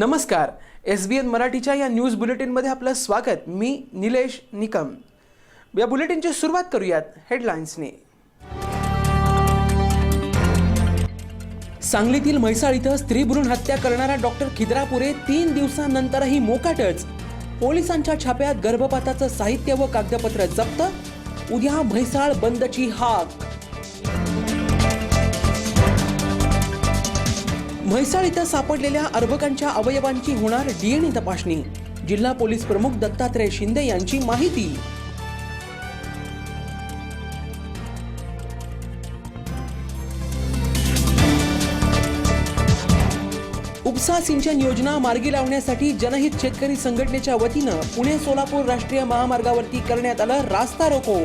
नमस्कार. एस बी एन मराठीच्या या न्यूज बुलेटिनमध्ये आपलं स्वागत. मी निलेश निकम. या बुलेटिनची सुरुवात करूयात हेडलाईन्सने सांगलीतील म्हैसाळ इथं स्त्री भ्रूण हत्या करणारा डॉक्टर खिद्रापुरे तीन दिवसांनंतरही मोकाटच. पोलिसांच्या छाप्यात गर्भपाताचं साहित्य व कागदपत्र जप्त. उद्या म्हैसाळ बंदची हाक. म्हैसाळ इथं सापडलेल्या अर्भकांच्या अवयवांची होणार डीएनए तपासणी. जिल्हा पोलीस प्रमुख दत्तात्रय शिंदे यांची माहिती. उपसा सिंचन योजना मार्गी लावण्यासाठी जनहित शेतकरी संघटनेच्या वतीनं पुणे सोलापूर राष्ट्रीय महामार्गावरती करण्यात आलं रास्ता रोको.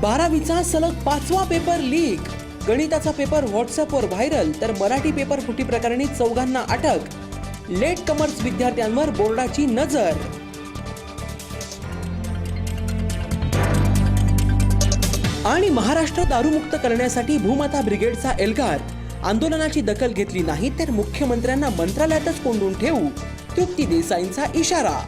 बारावीचा सलग पाचवा पेपर लीक. गणिताचा पेपर व्हॉट्सअपवर व्हायरल तर मराठी पेपर फुटी प्रकरणी चौघांना अटक. लेट कमर्स विद्यार्थ्यांवर बोर्डाची नजर. आणि महाराष्ट्र दारूमुक्त करण्यासाठी भूमाता ब्रिगेडचा एल्गार. आंदोलनाची दखल घेतली नाही तर मुख्यमंत्र्यांना मंत्रालयातच कोंडून ठेवू. तृप्ती देसाईंचा इशारा.